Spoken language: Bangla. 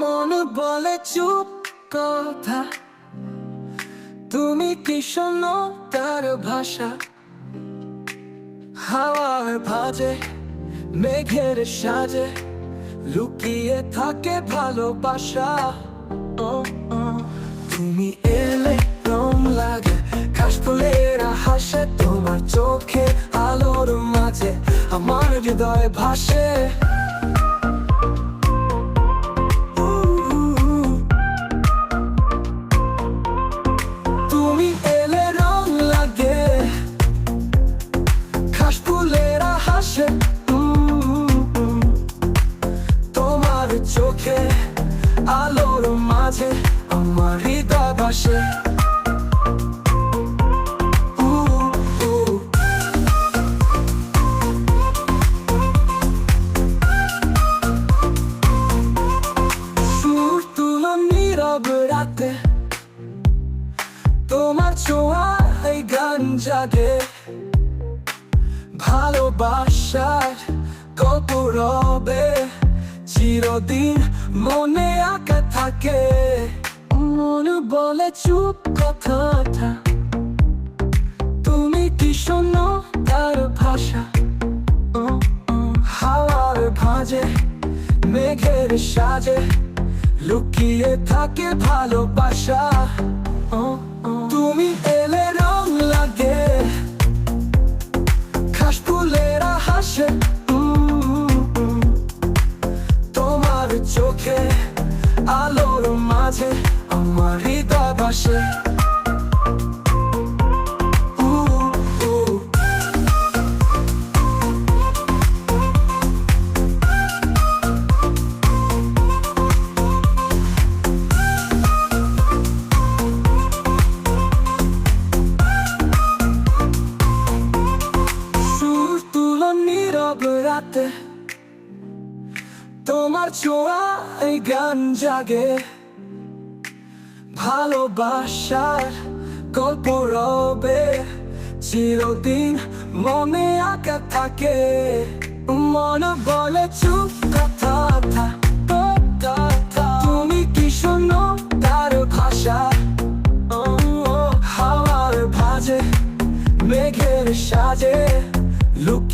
মন বলে চুপ কথা। তুমি কি শোনো তার ভাষা? হাওয়ার ভাজে, মেঘের সাজে, লুকিয়ে থাকে ভালোবাসা। তুমি এলে চোখে আলোর মাঝে আমার হৃদয় ভাসে। জাগে ভালোবাসার গল্প রবে, চিরদিন মনে আঁকা থাকে। মন বলে চুপ কথাটা, তুমি কি শোনো তার ভাষা? হাওয়ার ভাঁজে, মেঘের সাজে, লুকিয়ে থাকে ভালোবাসা। তুমি এলে লাগে। কাশফুলেরা হাসে উম, উম, তোমার চোখে আলোর মাঝে রাতে তোমার ছোঁয়া এই গান জাগে। ভালোবাসার গল্প রবে, চিরদিন মনে আঁকা থাকে। মন বলে, চুপ, কথা। তুমি কি শোনো মেঘের সাজে, লুকিয়ে